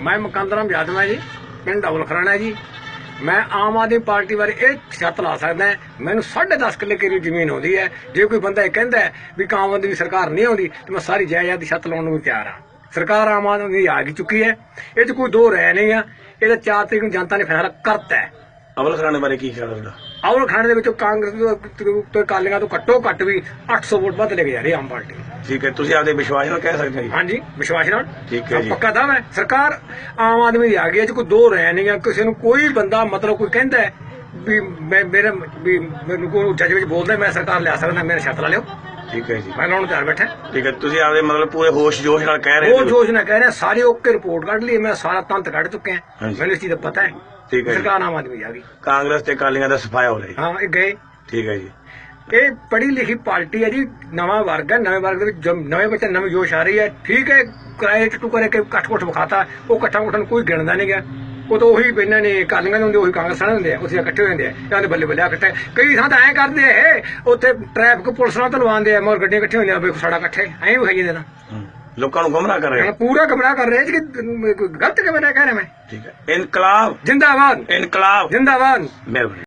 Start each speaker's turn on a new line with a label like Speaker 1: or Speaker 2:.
Speaker 1: ਮੈਂ ਮੁਕੰਦਰਮ ਯਾਦਵ ਹਾਂ ਜੀ ਪਿੰਡ ਡਬਲ ਖਰਾਣਾ ਜੀ। ਮੈਂ ਆਮ ਆਦਮੀ ਪਾਰਟੀ ਬਾਰੇ ਇਹ ਛੱਤ ਲਾ ਸਕਦਾ ਮੈਨੂੰ 10.5 ਕਿੱਲੇ ਕਿਰੀ ਜ਼ਮੀਨ ਆਉਂਦੀ ਹੈ। ਜੇ ਕੋਈ ਬੰਦਾ ਇਹ ਕਹਿੰਦਾ ਹੈ ਵੀ ਕਾਮ ਆਦਮੀ ਦੀ ਸਰਕਾਰ ਨਹੀਂ ਆਉਂਦੀ ਤੇ ਮੈਂ ਸਾਰੀ ਜਾਇਦਾਦ ਦੀ ਛੱਤ ਲਾਉਣ ਨੂੰ ਤਿਆਰ ਹਾਂ। ਸਰਕਾਰ ਆਮ ਆਦਮੀ ਦੀ ਆ ਗਈ ਚੁੱਕੀ ਹੈ। ਇਹ 'ਚ ਕੋਈ ਦੋ ਰਹਿ ਨਹੀਂ ਆ। ਇਹਦਾ 4 ਤਰੀਕ ਨੂੰ ਜਨਤਾ ਨੇ ਫੈਸਲਾ ਕਰਤਾ ਹੈ।
Speaker 2: ਅਮਲ ਖਰਾਣੇ ਬਾਰੇ ਕੀ ਖਿਆਲ ਹੈ ਤੁਹਾਡਾ?
Speaker 1: ਆਉਣ ਖਾਣੇ ਦੇ ਵਿੱਚੋਂ ਕਾਂਗਰਸ ਤੋਂ- ਕਾਲੀਆਂ ਤੋਂ ਘੱਟੋ ਘੱਟ ਵੀ 800 ਵੋਟ ਵੱਧ ਲੈ ਕੇ ਜਾ ਰਹੀ ਆਮ ਪਾਰਟੀ
Speaker 2: ਠੀਕ ਹੈ ਤੁਸੀਂ ਆਪਦੇ ਵਿਸ਼ਵਾਸ ਨਾਲ ਕਹਿ ਸਕਦੇ ਹੋ ਜੀ।
Speaker 1: ਹਾਂਜੀ ਵਿਸ਼ਵਾਸ ਨਾਲ।
Speaker 2: ਠੀਕ ਹੈ ਜੀ।
Speaker 1: ਪੱਕਾ ਦਾਅਵਾ ਹੈ। ਸਰਕਾਰ ਆਮ ਆਦਮੀ ਦੀ ਆ ਗਈ ਹੈ ਕੋਈ ਦੋ ਰਹਿ ਨਹੀਂ ਆ ਕਿਸੇ ਨੂੰ ਕੋਈ ਬੰਦਾ ਮਤਲਬ ਕੋਈ ਕਹਿੰਦਾ ਹੈ ਵੀ ਮੈਂ ਮੇਰੇ ਵੀ ਮੈਨੂੰ ਕੋਈ ਜੱਜ ਵਿੱਚ ਬੋਲਦਾ ਮੈਂ ਸਰਕਾਰ ਲਿਆ ਸਕਦਾ ਮੇਰੇ ਛੱਤ ਲਾ ਲਿਓ।
Speaker 2: ਠੀਕ ਹੈ ਜੀ।
Speaker 1: ਮੈਂ ਲਾਉਣ ਨੂੰ ਤਿਆਰ ਬੈਠਾ
Speaker 2: ਠੀਕ ਹੈ ਤੁਸੀਂ ਆਪਦੇ ਮਤਲਬ ਪੂਰੇ ਹੋਸ਼ ਜੋਸ਼ ਨਾਲ ਕਹਿ ਰਹੇ
Speaker 1: ਉਹ
Speaker 2: ਹੋ
Speaker 1: ਯੋਜਨਾ ਕਹਿ ਰਿਹਾ ਸਾਰੀ ਓਕੇ ਰਿਪੋਰਟ ਕੱਢ ਲਈ ਮੈਂ ਸਾਰਾ ਤੰਤ ਕੱਢ ਚੁੱਕਿਆ
Speaker 2: ਹਾਂਜੀ।
Speaker 1: ਮੈਨੂੰ ਇਸ ਚੀਜ਼ ਦਾ ਪਤਾ ਹੈ।
Speaker 2: ਠੀਕ ਹੈ ਜੀ।
Speaker 1: ਸਰਕਾਰ ਆਮ ਆਦਮੀ ਦੀ ਆ ਗਈ।
Speaker 2: ਕਾਂਗਰਸ ਤੇ ਕਾਲੀਆਂ ਦਾ ਸਫਾਇਆ ਹੋ ਰਿਹਾ ਜੀ।
Speaker 1: ਹਾਂ ਇਹ ਗਏ।
Speaker 2: ਠੀਕ ਹੈ ਜੀ।
Speaker 1: ਇਹ ਪੜ੍ਹੀ ਲਿਖੀ ਪਾਰਟੀ ਹੈ ਜੀ ਨਵਾਂ ਵਰਗ ਹੈ ਨਵੇਂ ਵਰਗ ਦੇ ਵਿੱਚ ਨਵੇਂ ਬੱਚੇ ਨਵੀਂ ਜੋਸ਼ ਆ ਰਹੀ ਹੈ ਠੀਕ ਹੈ ਕਿਰਾਏ ਟੂ ਕਰੇ ਕਿ ਕੱਟ ਕੁੱਟ ਵਿਖਾਤਾ ਉਹ ਇਕੱਠਾ ਕੁੱਠਾ ਨੂੰ ਕੋਈ ਗਿਣਦਾ ਨਹੀਂ ਗਿਆ। ਉਹ ਤਾਂ ਉਹੀ ਇਹਨਾਂ ਨੇ ਕਾਲੀਆਂ ਦੇ ਹੁੰਦੇ ਉਹੀ ਕਾਂਗਰਸ ਵਾਲੇ ਹੁੰਦੇ ਆ ਉੱਥੇ ਇਕੱਠੇ ਹੋ ਜਾਂਦੇ ਆ ਕਹਿੰਦੇ ਬੱਲੇ ਬੱਲੇ ਇਕੱਠੇ। ਕਈ ਥਾਂ ਤਾਂ ਐਂ ਕਰਦੇ ਆ ਉੱਥੇ ਟ੍ਰੈਫਿਕ ਪੁਲਿਸ ਨਾਲ ਤਲਵਾਉਂਦੇ ਆ ਮੋਰ ਗੱਡੀਆਂ ਇਕੱਠੀਆਂ ਹੁੰਦੀਆਂ ਵੇਖੋ ਸਾਡਾ ਇਕੱਠੇ ਐਂ ਵਿਖਾਈ ਜਾਂਦੇ ਨਾ।
Speaker 2: ਲੋਕਾਂ ਨੂੰ ਗੁੰਮਰਾਹ ਕਰ ਰਹੇ
Speaker 1: ਪੂਰਾ ਗਮਰਾਹ ਕਰ ਰਹੇ ਜੀ ਕਿ ਗਲਤ ਕਿਵੇਂ ਕਹਿ ਰਿਹਾ ਮੈਂ?
Speaker 2: ਠੀਕ ਹੈ। ਇਨਕਲਾਬ।
Speaker 1: ਜਿੰਦਾਬਾਦ।
Speaker 2: ਇਨਕਲਾਬ।
Speaker 1: ਜਿੰਦਾਬਾਦ।
Speaker 2: ਮਿਹਰਬਾਨੀ।